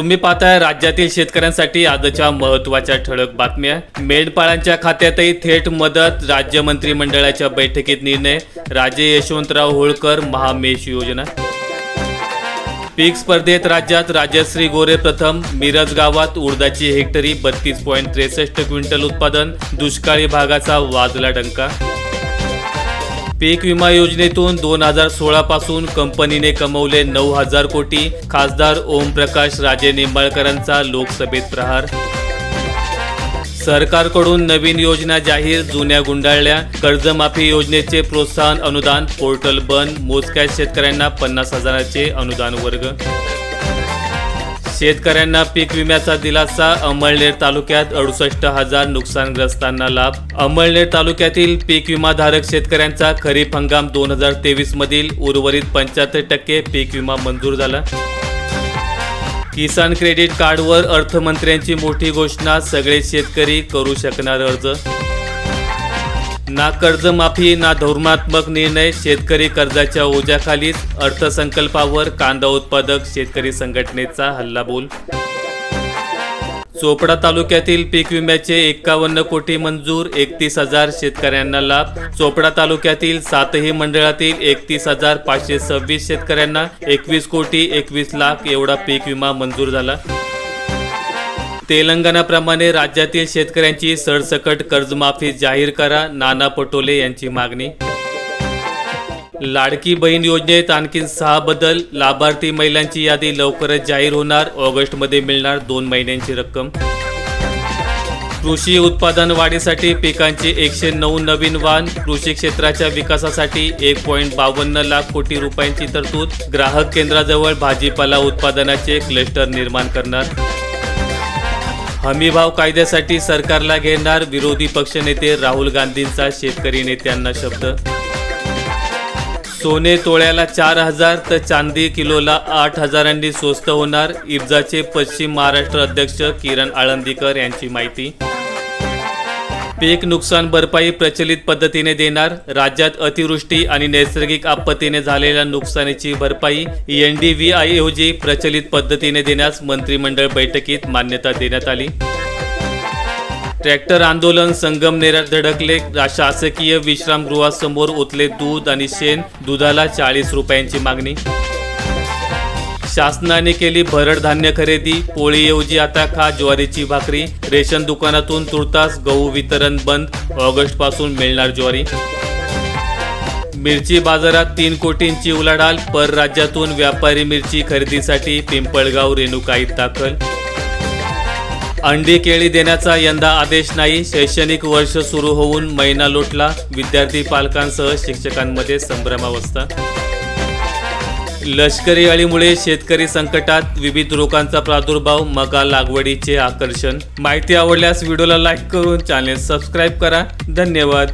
तुम्ही पाहताय राज्यातील शेतकऱ्यांसाठी आजच्या महत्त्वाच्या ठळक बातम्या. मेंढपाळांच्या खात्यातही थेट मदत राज्य मंत्रिमंडळाच्या बैठकीत निर्णय राजे यशवंतराव होळकर महामेश योजना. पीक स्पर्धेत राज्यात राजश्री गोरे प्रथम मिरज गावात उडदाची हेक्टरी बत्तीस पॉईंट त्रेसष्ट क्विंटल उत्पादन दुष्काळी भागाचा वाजला डंका. पीक विमा योजनेतून दोन हजार सोळा पासून कंपनीने कमवले नऊ हजार कोटी. खासदार ओमप्रकाश राजे निंबाळकरांचा लोकसभेत प्रहार. सरकारकडून नवीन योजना जाहीर जुन्या गुंडाळल्या. कर्जमाफी योजनेचे प्रोत्साहन अनुदान पोर्टल बंद मोजक्या शेतकऱ्यांना पन्नास हजाराचे अनुदान वर्ग. शेतकऱ्यांना पीक विम्याचा दिलासा अमळनेर तालुक्यात अडुसष्ट हजार नुकसानग्रस्तांना लाभ. अमळनेर तालुक्यातील पीक विमाधारक शेतकऱ्यांचा खरीप हंगाम दोन हजार तेवीस मधील उर्वरित पंच्याहत्तर टक्के पीक विमा मंजूर झाला. किसान क्रेडिट कार्डवर अर्थमंत्र्यांची मोठी घोषणा सगळे शेतकरी करू शकणार अर्ज. ना कर्जमाफी ना धोरणात्मक निर्णय शेतकरी कर्जाच्या ओझ्याखालीच अर्थसंकल्पावर कांदा उत्पादक शेतकरी संघटनेचा हल्लाबोल. चोपडा तालुक्यातील पीक विम्याचे एक्कावन्न कोटी मंजूर एकतीस हजार शेतकऱ्यांना लाभ. चोपडा तालुक्यातील सातही मंडळातील एकतीस हजार पाचशे सव्वीस शेतकऱ्यांना एकवीस कोटी एकवीस लाख एवढा पीक विमा मंजूर झाला. तेलंगणाप्रमाणे राज्यातील शेतकऱ्यांची सरसकट कर्जमाफी जाहीर करा नाना पटोले यांची मागणी. लाडकी बहीण योजनेत आणखी सहा बदल लाभार्थी महिलांची यादी लवकरच जाहीर होणार ऑगस्टमध्ये मिळणार दोन महिन्यांची रक्कम. कृषी उत्पादन वाढीसाठी पिकांचे एकशे नऊ नवीन वाहन कृषी क्षेत्राच्या विकासासाठी एक पॉईंट बावन्न लाख कोटी रुपयांची तरतूद ग्राहक केंद्राजवळ भाजीपाला उत्पादनाचे क्लस्टर निर्माण करणार. हमीभाव कायद्यासाठी सरकारला घेणार विरोधी पक्षनेते राहुल गांधींचा शेतकरी नेत्यांना शब्द. सोने तोळ्याला चार हजार तर चांदी किलोला आठ हजारांनी स्वस्त होणार. इब्जाचे पश्चिम महाराष्ट्र अध्यक्ष किरण आळंदीकर यांची माहिती. पीक नुकसान भरपाई प्रचलित पद्धतीने देणार राज्यात अतिवृष्टी आणि नैसर्गिक आपत्तीने झालेल्या नुकसानीची भरपाई एन डी व्ही आय ऐवजी प्रचलित पद्धतीने देण्यास मंत्रिमंडळ बैठकीत मान्यता देण्यात आली. ट्रॅक्टर आंदोलन संगमनेरात धडकले शासकीय विश्रामगृहासमोर ओतले दूध आणि शेण दुधाला चाळीस रुपयांची मागणी शासनाने केली भरड धान्य खरेदी पोळीऐवजी आता खा ज्वारीची भाकरी रेशन दुकानातून तुर्तास गहू वितरण बंद ऑगस्टपासून मिळणार ज्वारी. मिरची बाजारात तीन कोटींची उलाढाल परराज्यातून व्यापारी मिरची खरेदीसाठी पिंपळगाव रेणुकाईत दाखल. अंडी केळी देण्याचा यंदा आदेश नाही शैक्षणिक वर्ष सुरू होऊन महिना लोटला विद्यार्थी पालकांसह शिक्षकांमध्ये संभ्रमावस्था. लष्करी अळीमुळे शेतकरी संकटात विविध रोगांचा प्रादुर्भाव मका लागवडीचे आकर्षण. माहिती आवडल्यास व्हिडिओला लाईक करून चॅनेल सबस्क्राईब करा. धन्यवाद.